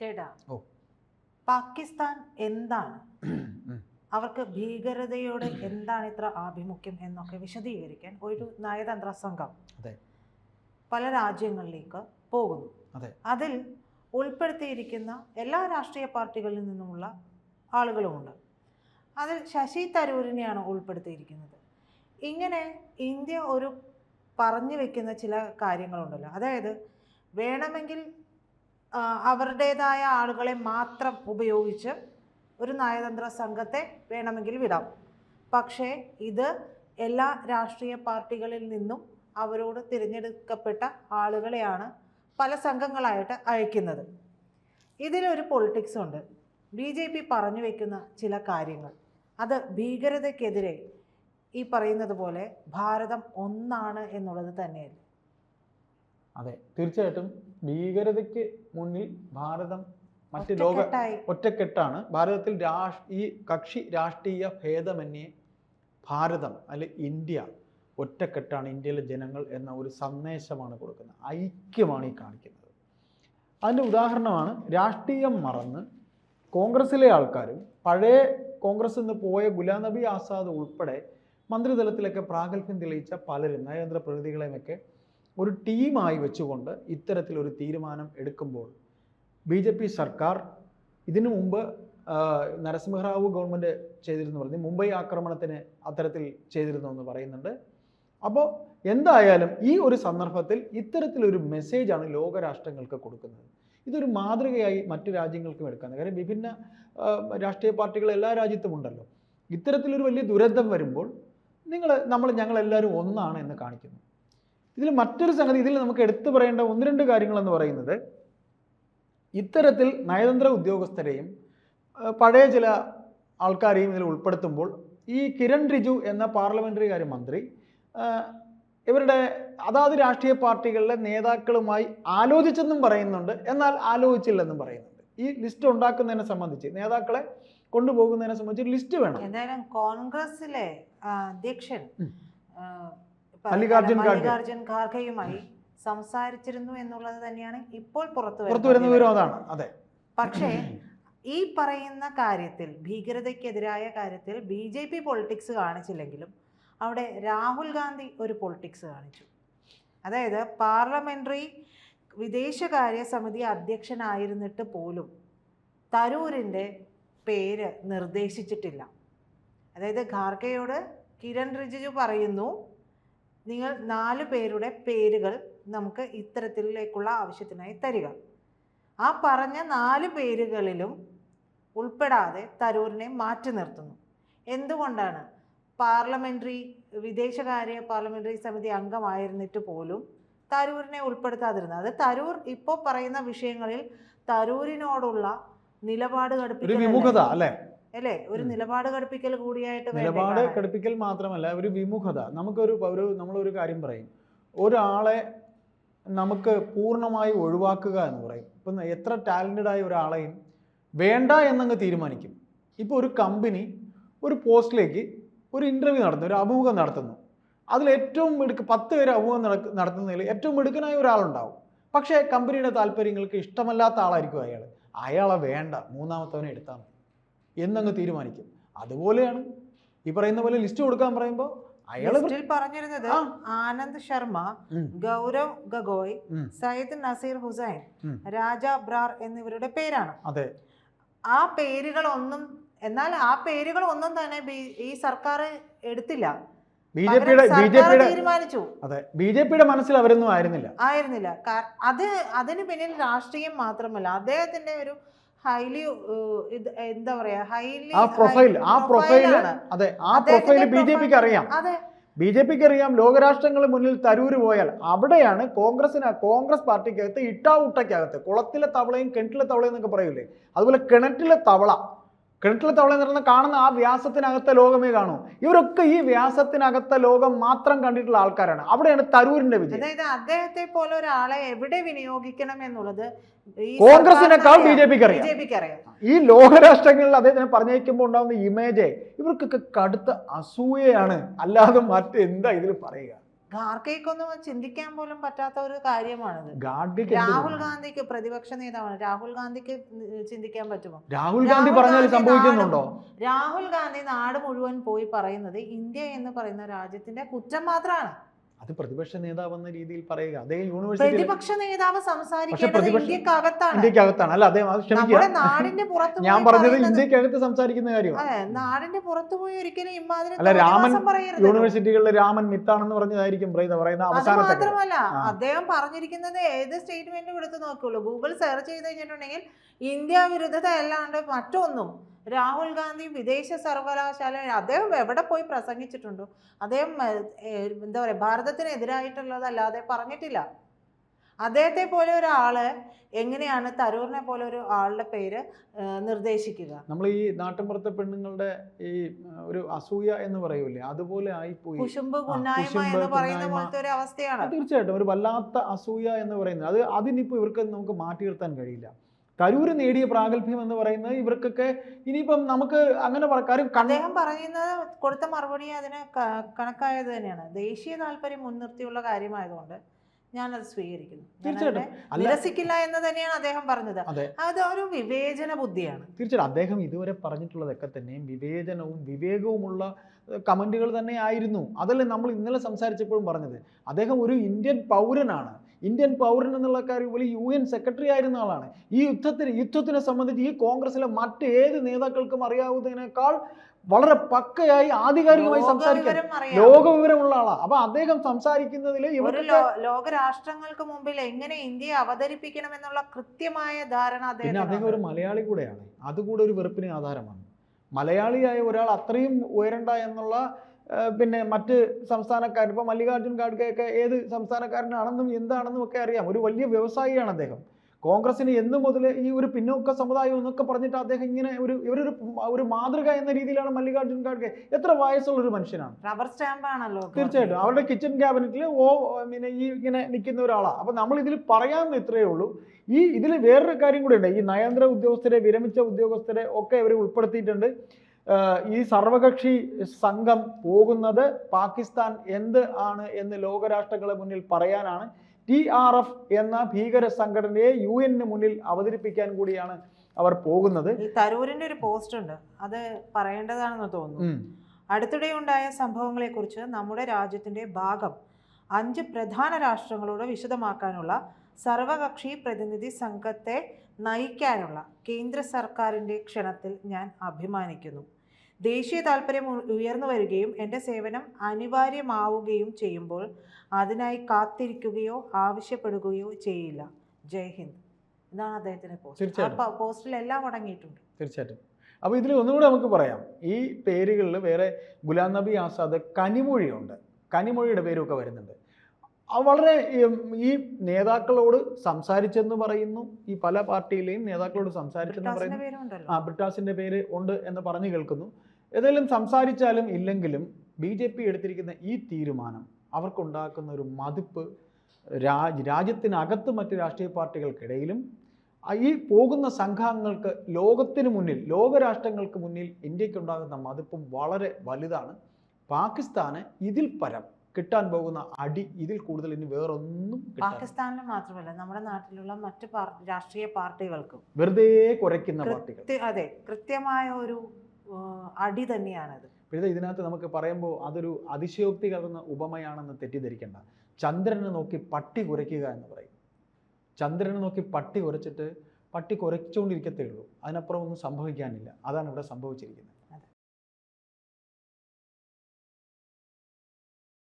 ചേട്ടാ. പാകിസ്ഥാൻ എന്താണ്? അവർക്ക് ഭീകരതയോട് എന്താണ് ഇത്ര ആഭിമുഖ്യം എന്നൊക്കെ വിശദീകരിക്കാൻ ഒരു നയതന്ത്ര സംഘം. പല രാജ്യങ്ങളിലേക്ക് പോകുന്നു. അതെ. അതിൽ ഉൾപ്പെടുത്തിയിരിക്കുന്ന എല്ലാ രാഷ്ട്രീയ പാർട്ടികളിൽ നിന്നുമുള്ള ആളുകളുമുണ്ട്. അതിൽ ശശി തരൂരിനെയാണ് ഉൾപ്പെടുത്തിയിരിക്കുന്നത്. ഇങ്ങനെ ഇന്ത്യ ഒരു പറഞ്ഞു വെക്കുന്ന ചില കാര്യങ്ങളുണ്ടല്ലോ. അതായത് വേണമെങ്കിൽ അവരുടേതായ ആളുകളെ മാത്രം ഉപയോഗിച്ച് ഒരു നയതന്ത്ര സംഘത്തെ വേണമെങ്കിൽ വിടാം. പക്ഷേ ഇത് എല്ലാ രാഷ്ട്രീയ പാർട്ടികളിൽ നിന്നും അവരോട് തിരഞ്ഞെടുക്കപ്പെട്ട ആളുകളെയാണ് പല സംഘങ്ങളായിട്ട് അയക്കുന്നത്. ഇതിലൊരു പൊളിറ്റിക്സ് ഉണ്ട്. ബി ജെ പി പറഞ്ഞു വയ്ക്കുന്ന ചില കാര്യങ്ങൾ. അത് ഭീകരതയ്ക്കെതിരെ ഈ പറയുന്നത് പോലെ ഭാരതം ഒന്നാണ് എന്നുള്ളത് തന്നെയല്ലേ? അതെ തീർച്ചയായിട്ടും. ഭീകരതയ്ക്ക് മുന്നിൽ ഭാരതം മറ്റ് ലോക ഒറ്റക്കെട്ടാണ്. ഭാരതത്തിൽ രാഷ് ഈ കക്ഷി രാഷ്ട്രീയ ഭേദമന്യേ ഭാരതം അല്ലെ ഇന്ത്യ ഒറ്റക്കെട്ടാണ് ഇന്ത്യയിലെ ജനങ്ങൾ എന്ന ഒരു സന്ദേശമാണ് കൊടുക്കുന്നത്. ഐക്യമാണ് ഈ കാണിക്കുന്നത്. അതിന്റെ ഉദാഹരണമാണ് രാഷ്ട്രീയം മറന്ന് കോൺഗ്രസ്സിലെ ആൾക്കാരും പഴയ കോൺഗ്രസ് നിന്ന് പോയ ഗുലാം നബി ആസാദ് ഉൾപ്പെടെ മന്ത്രിതലത്തിലൊക്കെ പ്രാഗൽഭ്യം തെളിയിച്ച പലരും നയതന്ത്ര പ്രതിനിധികളെയുമൊക്കെ ഒരു ടീമായി വെച്ചുകൊണ്ട് ഇത്തരത്തിലൊരു തീരുമാനം എടുക്കുമ്പോൾ ബി ജെ പി സർക്കാർ ഇതിനു മുമ്പ് നരസിംഹറാവു ഗവൺമെന്റ് ചെയ്തിരുന്നു പറഞ്ഞു. മുംബൈ ആക്രമണത്തിന് അത്തരത്തിൽ ചെയ്തിരുന്നു എന്ന് പറയുന്നുണ്ട്. അപ്പോൾ എന്തായാലും ഈ ഒരു സന്ദർഭത്തിൽ ഇത്തരത്തിലൊരു മെസ്സേജാണ് ലോകരാഷ്ട്രങ്ങൾക്ക് കൊടുക്കുന്നത്. ഇതൊരു മാതൃകയായി മറ്റു രാജ്യങ്ങൾക്കും എടുക്കാൻ. കാര്യം വിഭിന്ന രാഷ്ട്രീയ പാർട്ടികൾ എല്ലാ രാജ്യത്തും ഉണ്ടല്ലോ. ഇത്തരത്തിലൊരു വലിയ ദുരന്തം വരുമ്പോൾ നിങ്ങൾ നമ്മൾ ഞങ്ങളെല്ലാവരും ഒന്നാണ് എന്ന് കാണിക്കുന്നു. ഇതിൽ മറ്റൊരു സംഗതി ഇതിൽ നമുക്ക് എടുത്തു പറയേണ്ട ഒന്ന് രണ്ട് കാര്യങ്ങൾ എന്ന് പറയുന്നത് ഇത്തരത്തിൽ നയതന്ത്ര ഉദ്യോഗസ്ഥരെയും പഴയ ചില ആൾക്കാരെയും ഇതിൽ ഉൾപ്പെടുത്തുമ്പോൾ ഈ കിരൺ റിജു എന്ന പാർലമെന്ററി കാര്യ മന്ത്രി ഇവരുടെ അതാത് രാഷ്ട്രീയ പാർട്ടികളിലെ നേതാക്കളുമായി ആലോചിച്ചെന്നും പറയുന്നുണ്ട്. എന്നാൽ ആലോചിച്ചില്ലെന്നും പറയുന്നുണ്ട്. ഈ ലിസ്റ്റ് ഉണ്ടാക്കുന്നതിനെ സംബന്ധിച്ച് നേതാക്കളെ കൊണ്ടുപോകുന്നതിനെ സംബന്ധിച്ച് ലിസ്റ്റ് വേണം. എന്തായാലും കോൺഗ്രസിലെ അധ്യക്ഷൻ മല്ലികാർജുൻ ഖാർഗെയുമായി സംസാരിച്ചിരുന്നു എന്നുള്ളത് തന്നെയാണ് ഇപ്പോൾ പുറത്തു പുറത്തു വരുന്ന വിവരം. അതാണ് അതെ. പക്ഷേ ഈ പറയുന്ന കാര്യത്തിൽ ഭീകരതയ്ക്കെതിരായ കാര്യത്തിൽ ബി ജെ പി പൊളിറ്റിക്സ് കാണിച്ചില്ലെങ്കിലും അവിടെ രാഹുൽ ഗാന്ധി ഒരു പൊളിറ്റിക്സ് കാണിച്ചു. അതായത് പാർലമെന്ററി വിദേശകാര്യ സമിതി അധ്യക്ഷനായിരുന്നിട്ട് പോലും തരൂരിന്റെ പേര് നിർദ്ദേശിച്ചിട്ടില്ല. അതായത് ഖാർഗെയോട് കിരൺ റിജിജു പറയുന്നു നിങ്ങൾ നാല് പേരുടെ പേരുകൾ നമുക്ക് ഇത്തരത്തിലേക്കുള്ള ആവശ്യത്തിനായി തരിക. ആ പറഞ്ഞ നാല് പേരുകളിലും ഉൾപ്പെടാതെ തരൂരിനെ മാറ്റി നിർത്തുന്നു. എന്തുകൊണ്ടാണ്? പാർലമെന്ററി വിദേശകാര്യ പാർലമെന്ററി സമിതി അംഗമായിരുന്നിട്ട് പോലും തരൂരിനെ ഉൾപ്പെടുത്താതിരുന്നത്. അത് തരൂർ ഇപ്പോൾ പറയുന്ന വിഷയങ്ങളിൽ തരൂരിനോടുള്ള നിലപാട് വിമുഖത അല്ലെ? ഒരു. നിലപാട് കടുപ്പിക്കൽ കൂടിയായിട്ട് നിലപാട് ഘടിപ്പിക്കൽ മാത്രമല്ല ഒരു വിമുഖത. നമുക്കൊരു ഒരു നമ്മളൊരു കാര്യം പറയും. ഒരാളെ നമുക്ക് പൂർണമായി ഒഴിവാക്കുക എന്ന് പറയും. ഇപ്പം എത്ര ടാലന്റഡ് ആയ ഒരാളെയും വേണ്ട എന്നങ്ങ് തീരുമാനിക്കും. ഇപ്പോൾ ഒരു കമ്പനി ഒരു പോസ്റ്റിലേക്ക് ഒരു ഇന്റർവ്യൂ നടത്തുന്നു ഒരു അഭിമുഖം നടത്തുന്നു. അതിൽ ഏറ്റവും മിടുക്ക് പത്ത് പേര് അഭിമുഖം നടത്തുന്നതിൽ ഏറ്റവും മിടുക്കനായ ഒരാളുണ്ടാവും. പക്ഷേ കമ്പനിയുടെ താല്പര്യങ്ങൾക്ക് ഇഷ്ടമല്ലാത്ത ആളായിരിക്കും അയാൾ. അയാളെ വേണ്ട മൂന്നാമത്തവനെ എടുത്താൽ മതി. എന്നങ്ങ് തീരുമാനിക്കും. അതുപോലെയാണ് ഈ പറയുന്ന പോലെ ലിസ്റ്റ് കൊടുക്കാൻ പറയുമ്പോൾ അയാൾ ലിസ്റ്റിൽ പറഞ്ഞിരുന്നത്. ആനന്ദ് ശർമ്മ ഗൗരവ് ഗഗോയ് സയ്യിദ് നസീർ ഹുസൈൻ. രാജ ബ്രാർ എന്നിവരുടെ പേരാണ്. അതെ. ആ പേരുകളൊന്നും എന്നാൽ ആ പേരുകൾ ഒന്നും തന്നെ ഈ സർക്കാർ എടുത്തില്ല. ബി ജെ പിയുടെ ബി ജെ പിയുടെ തീരുമാനിച്ചു. അതെ. ബി ജെ പിയുടെ മനസ്സിൽ അവരൊന്നും ആയിരുന്നില്ല. ആയിരുന്നില്ല. അത് അതിന് പിന്നിൽ രാഷ്ട്രീയം മാത്രമല്ല അദ്ദേഹത്തിന്റെ ഒരു ഹൈലി ഇത് എന്താ പറയാ ഹൈലി ആ പ്രൊഫൈൽ ആ പ്രൊഫൈൽ അതെ ആ പ്രൊഫൈൽ ബി ജെ പിക്ക് അറിയാം. അതെ ബി ജെ പിക്ക് അറിയാം ലോകരാഷ്ട്രങ്ങളുടെ മുന്നിൽ തരൂര് പോയാൽ. അവിടെയാണ് കോൺഗ്രസിന് കോൺഗ്രസ് പാർട്ടിക്കകത്ത് ഇട്ടാ ഉട്ടയ്ക്കകത്ത് കുളത്തിലെ തവളയും കിണറ്റിലെ തവളയും എന്നൊക്കെ പറയൂലേ? അതുപോലെ കിണറ്റിലെ തവള. കിണറ്റിലെ തവള എന്ന് കാണുന്ന ആ വ്യാസത്തിനകത്തെ ലോകമേ കാണൂ. ഇവരൊക്കെ ഈ വ്യാസത്തിനകത്തെ ലോകം മാത്രം കണ്ടിട്ടുള്ള ആൾക്കാരാണ്. അവിടെയാണ് തരൂരിന്റെ വിജയം. അതായത് അദ്ദേഹത്തെ പോലെ ഒരാളെ എവിടെ വിനിയോഗിക്കണം എന്നുള്ളത് കോൺഗ്രസിനേക്കാൾ ബി ജെ പിക്ക് അറിയാം ജെ പിക്ക് അറിയാം ഈ ലോകരാഷ്ട്രങ്ങളിൽ അദ്ദേഹത്തിനെ പറഞ്ഞേക്കുമ്പോൾ ഉണ്ടാകുന്ന ഇമേജ് ഇവർക്കൊക്കെ കടുത്ത അസൂയയാണ്. അല്ലാതെ മറ്റെന്താ ഇതിൽ പറയുക? ഖാർഗെക്കൊന്നും ചിന്തിക്കാൻ പോലും പറ്റാത്ത ഒരു കാര്യമാണത് രാഹുൽ? ഗാന്ധിക്ക് പ്രതിപക്ഷ നേതാവാണ്. രാഹുൽ ഗാന്ധിക്ക് ചിന്തിക്കാൻ പറ്റുമോ? രാഹുൽ ഗാന്ധി പറഞ്ഞാൽ ഗാന്ധി സംഭവിക്കുന്നുണ്ടോ? രാഹുൽ ഗാന്ധി നാട് മുഴുവൻ പോയി പറയുന്നത് ഇന്ത്യ എന്ന് പറയുന്ന രാജ്യത്തിന്റെ കുറ്റം മാത്രമാണ്. അത് പ്രതിപക്ഷ നേതാവ് എന്ന രീതിയിൽ പറയുക. അതേ യൂണിവേഴ്സിറ്റി പ്രതിപക്ഷ നേതാവ് സംസാരിക്കേണ്ടത് പ്രതിപക്ഷ- ഇന്ത്യക്കകത്താണ്. ഇന്ത്യക്കകത്താണ്. അല്ല അദ്ദേഹം അത് ക്ഷമിക്കുക. ഞാൻ പറഞ്ഞത് ഇന്ത്യക്കകത്ത് സംസാരിക്കുന്ന കാര്യമാണ്. നാടിന്റെ പുറത്തു പോയി ഒരിക്കലും ഇമാതിരി അല്ല, രാമൻ യൂണിവേഴ്സിറ്റികളിലെ രാമൻ മിത്താണെന്ന് പറഞ്ഞതായിരിക്കും പറയുന്ന അവസാനം മാത്രമല്ല അദ്ദേഹം പറഞ്ഞിരിക്കുന്നത് ഏത് സ്റ്റേറ്റ്മെന്റും എടുത്ത് നോക്കുള്ളൂ. ഗൂഗിൾ സെർച്ച് ചെയ്ത് കഴിഞ്ഞിട്ടുണ്ടെങ്കിൽ ഇന്ത്യ വിരുദ്ധത അല്ലാണ്ട് മറ്റൊന്നും രാഹുൽ ഗാന്ധി വിദേശ സർവകലാശാല അദ്ദേഹം എവിടെ പോയി പ്രസംഗിച്ചിട്ടുണ്ടോ? അദ്ദേഹം എന്താ പറയുക ഭാരതത്തിനെതിരായിട്ടുള്ളതല്ലാതെ പറഞ്ഞിട്ടില്ല. അദ്ദേഹത്തെ പോലെ ഒരാൾ എങ്ങനെയാണ് തരൂറിനെ പോലെ ഒരു ആളുടെ പേര് നിർദ്ദേശിക്കുക? നമ്മൾ ഈ നാട്ടിൻപുറത്തെ പെണ്ണുങ്ങളുടെ ഈ ഒരു അസൂയ എന്ന് പറയൂലേ അതുപോലെ ആയിപ്പോയി. കുശുമ്പ് കുന്നായ്മ എന്ന് പറയുന്ന കുന്നായ്മ. പോലത്തെ ഒരു അവസ്ഥയാണ്. തീർച്ചയായിട്ടും. ഒരു വല്ലാത്ത അസൂയ എന്ന് പറയുന്നത്. അത് അതിനിപ്പോ ഇവർക്ക് നമുക്ക് മാറ്റി നിർത്താൻ കഴിയില്ല. തരൂര് നേടിയ പ്രാഗൽഭ്യം എന്ന് പറയുന്നത് ഇവർക്കൊക്കെ ഇനിയിപ്പം നമുക്ക് അങ്ങനെ കാര്യം അദ്ദേഹം പറയുന്നത് കൊടുത്ത മറുപടി അതിന് കണക്കായത് തന്നെയാണ്. ദേശീയ താല്പര്യം മുൻനിർത്തിയുള്ള കാര്യമായതുകൊണ്ട് ഞാനത് സ്വീകരിക്കുന്നു. തീർച്ചയായിട്ടും. നിരസിക്കില്ല എന്ന് തന്നെയാണ് അദ്ദേഹം പറഞ്ഞത്. അതെ. ഒരു വിവേചന ബുദ്ധിയാണ്. തീർച്ചയായിട്ടും. അദ്ദേഹം ഇതുവരെ പറഞ്ഞിട്ടുള്ളതൊക്കെ തന്നെ വിവേചനവും വിവേകവുമുള്ള കമന്റുകൾ തന്നെ ആയിരുന്നു. അതല്ലേ നമ്മൾ ഇന്നലെ സംസാരിച്ചപ്പോഴും പറഞ്ഞത്. അദ്ദേഹം ഒരു ഇന്ത്യൻ പൗരനാണ്. ഇന്ത്യൻ പൗരൻ എന്നുള്ള കാര്യം വലിയ യു എൻ സെക്രട്ടറി ആയിരുന്ന ആളാണ്. ഈ യുദ്ധത്തിന് യുദ്ധത്തിനെ സംബന്ധിച്ച് ഈ കോൺഗ്രസിലെ മറ്റ് ഏത് നേതാക്കൾക്കും അറിയാവുന്നതിനേക്കാൾ വളരെ പക്കയായി ആധികാരികമായി സംസാരിക്കാൻ. ലോകവിവരമുള്ള ആളാണ് അപ്പൊ അദ്ദേഹം സംസാരിക്കുന്നതിൽ ലോകരാഷ്ട്രങ്ങൾക്ക് മുമ്പിൽ എങ്ങനെ ഇന്ത്യയെ അവതരിപ്പിക്കണം എന്നുള്ള കൃത്യമായ ധാരണ പിന്നെ അദ്ദേഹം ഒരു മലയാളി കൂടെയാണ്. അതുകൂടെ ഒരു വെറുപ്പിന് ആധാരമാണ്. മലയാളിയായ ഒരാൾ അത്രയും ഉയരണ്ട എന്നുള്ള പിന്നെ മറ്റ് സംസ്ഥാനക്കാർ ഇപ്പോൾ മല്ലികാർജുൻ ഖാഡ്ഗെയൊക്കെ ഏത് സംസ്ഥാനക്കാരനാണെന്നും എന്താണെന്നും ഒക്കെ അറിയാം. ഒരു വലിയ വ്യവസായിയാണ് അദ്ദേഹം. കോൺഗ്രസിന് എന്ന് മുതൽ ഈ ഒരു പിന്നോക്ക സമുദായം എന്നൊക്കെ പറഞ്ഞിട്ട് അദ്ദേഹം ഇങ്ങനെ ഒരു ഇവരൊരു ഒരു മാതൃക എന്ന രീതിയിലാണ് മല്ലികാർജുൻ ഖാഡ്ഗെ എത്ര വയസ്സുള്ള ഒരു മനുഷ്യനാണ്. റബ്ബർ സ്റ്റാമ്പ് ആണല്ലോ തീർച്ചയായിട്ടും. അവരുടെ കിച്ചൺ ക്യാബിനറ്റിൽ ഓ പിന്നെ ഈ ഇങ്ങനെ നിൽക്കുന്ന ഒരാളാണ് അപ്പോൾ നമ്മൾ ഇതിൽ പറയാൻ ഇത്രയേ ഉള്ളൂ. ഈ ഇതിൽ വേറൊരു കാര്യം കൂടെ ഉണ്ട് ഈ നയതന്ത്ര ഉദ്യോഗസ്ഥരെ വിരമിച്ച ഉദ്യോഗസ്ഥരെ ഒക്കെ ഇവർ ഉൾപ്പെടുത്തിയിട്ടുണ്ട്. ഈ സർവകക്ഷി സംഘം പോകുന്നത് പാകിസ്ഥാൻ എന്ത് ആണ് എന്ന് ലോകരാഷ്ട്രങ്ങളെ മുന്നിൽ പറയാനാണ്. ടി ആർ എഫ് എന്ന ഭീകര സംഘടനയെ യു എന്നിന് മുന്നിൽ അവതരിപ്പിക്കാൻ കൂടിയാണ് അവർ പോകുന്നത്. ഈ തരൂരിന്റെ ഒരു പോസ്റ്റ് ഉണ്ട്. അത് പറയേണ്ടതാണെന്ന് തോന്നുന്നു. അടുത്തിടെയുണ്ടായ സംഭവങ്ങളെക്കുറിച്ച് നമ്മുടെ രാജ്യത്തിന്റെ ഭാഗം അഞ്ച് പ്രധാന രാഷ്ട്രങ്ങളോട് വിശദമാക്കാനുള്ള സർവകക്ഷി പ്രതിനിധി സംഘത്തെ നയിക്കാനുള്ള കേന്ദ്ര സർക്കാരിന്റെ ക്ഷണത്തിൽ ഞാൻ അഭിമാനിക്കുന്നു. ദേശീയ താല്പര്യം ഉയർന്നു വരികയും എന്റെ സേവനം അനിവാര്യമാവുകയും ചെയ്യുമ്പോൾ അതിനായി കാത്തിരിക്കുകയോ ആവശ്യപ്പെടുകയോ ചെയ്യില്ല. ജയ് ഹിന്ദ്. ഇതാണ് അദ്ദേഹത്തിന്റെ പോസ്റ്റ്. ആ പോസ്റ്റിൽ എല്ലാം അടങ്ങിയിട്ടുണ്ട്. തീർച്ചയായിട്ടും. അപ്പോൾ ഇതിൽ ഒന്നുകൂടെ നമുക്ക് പറയാം. ഈ പേരുകളിൽ വേറെ ഗുലാം നബി ആസാദ് കനിമൊഴിയുണ്ട്. കനിമൊഴിയുടെ പേരൊക്കെ വരുന്നുണ്ട്. വളരെ ഈ നേതാക്കളോട് സംസാരിച്ചെന്ന് പറയുന്നു. ഈ പല പാർട്ടിയിലെയും നേതാക്കളോട് സംസാരിച്ചെന്ന് പറയുന്നു. ആ ബ്രിട്ടാസിന്റെ പേര് ഉണ്ട് എന്ന് പറഞ്ഞു കേൾക്കുന്നു. ഏതായാലും സംസാരിച്ചാലും ഇല്ലെങ്കിലും ബി ജെ പി എടുത്തിരിക്കുന്ന ഈ തീരുമാനം അവർക്കുണ്ടാക്കുന്ന ഒരു മതിപ്പ് രാജ് രാജ്യത്തിനകത്ത് മറ്റ് രാഷ്ട്രീയ പാർട്ടികൾക്കിടയിലും ഈ പോകുന്ന സംഘങ്ങൾക്ക് ലോകത്തിന് മുന്നിൽ ലോകരാഷ്ട്രങ്ങൾക്ക് മുന്നിൽ ഇന്ത്യക്കുണ്ടാകുന്ന മതിപ്പും വളരെ വലുതാണ്. പാകിസ്ഥാന് ഇതിൽ പരം കിട്ടാൻ പോകുന്ന അടി ഇതിൽ കൂടുതൽ ഇനി വേറൊന്നും പാകിസ്ഥാനിൽ മാത്രമല്ല നമ്മുടെ നാട്ടിലുള്ള മറ്റ് രാഷ്ട്രീയ പാർട്ടികൾക്കും വെറുതെ കുറയ്ക്കുന്ന പാർട്ടികൾ. അതെ കൃത്യമായ ഒരു അടി തന്നെയാണത്. പിന്നെ ഇതിനകത്ത് നമുക്ക് പറയുമ്പോൾ അതൊരു അതിശയോക്തി കലർന്ന ഉപമയാണെന്ന് തെറ്റിദ്ധരിക്കേണ്ട. ചന്ദ്രനെ നോക്കി പട്ടി കുരയ്ക്കുക എന്ന് പറയും. ചന്ദ്രനെ നോക്കി പട്ടി കുരച്ചിട്ട് പട്ടി കുരച്ചുകൊണ്ടിരിക്കത്തേ ഉള്ളൂ. അതിനപ്പുറം ഒന്നും സംഭവിക്കാനില്ല. അതാണ് ഇവിടെ സംഭവിച്ചിരിക്കുന്നത്.